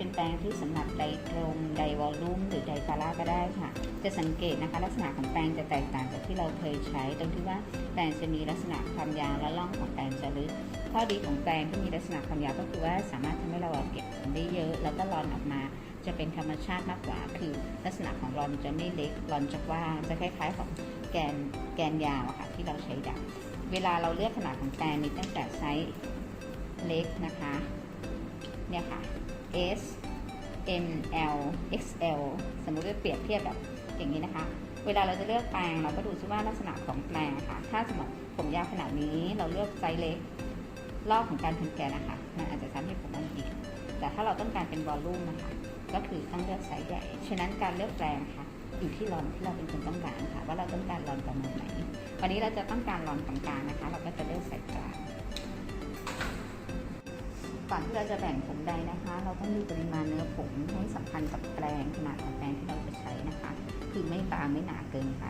เป็นแปรงที่สำหรับไดตรงไดวอลลุ่มหรือไดฟาร่าก็ได้ค่ะ จะสังเกตนะคะ ลักษณะของแปรงจะแตกต่างจากที่เราเคยใช้ ตรงที่ว่าแปรงจะมีลักษณะความยาวและร่องของแปรงจะลึกข้อดีของแปรงที่มีลักษณะความยาวก็คือว่าสามารถทำให้เราเก็บผลได้เยอะ แล้วก็รอนออกมาจะเป็นธรรมชาติมากกว่า คือลักษณะของรอนจะไม่เล็กรอนจะกว้างจะคล้าย ๆ ของแกนแกนยาวอะค่ะที่เราใช้ดับเวลาเราเลือกขนาดของแปรงมีตั้งแต่ไซส์เล็กนะคะเนี่ยค่ะ S M L XL สมมุติว่าเปรียบเทียบแบบอย่างนี้นะคะ เวลาเราจะเลือกแปรงเราก็ดูซิว่าลักษณะของแปรงะค่ะ ถ้าสมมติผมยาวขนาดนี้เราเลือกไซส์เล็กรอบของการทำแกนนะคะ มันอาจจะทำให้ผมมันดีดแต่ถ้าเราต้องการเป็นวอลลุ่มนะคะ ก็คือต้องเลือกไซส์ใหญ่ ฉะนั้นการเลือกแปรงค่ะ อยู่ที่รอนที่เราเป็นคนต้องการค่ะ ว่าเราต้องการรอนประมาณไหน วันนี้เราจะต้องการรอนกลางๆนะคะ เราก็จะเลือกไซส์กลาง ก่อนที่เราจะแบ่งผมใดนะคะ เราต้องดูปริมาณเนื้อผมให้สัมพันธ์กับแปรงขนาดของแปรงที่เราจะใช้นะคะ คือไม่บางไม่หนาเกินไป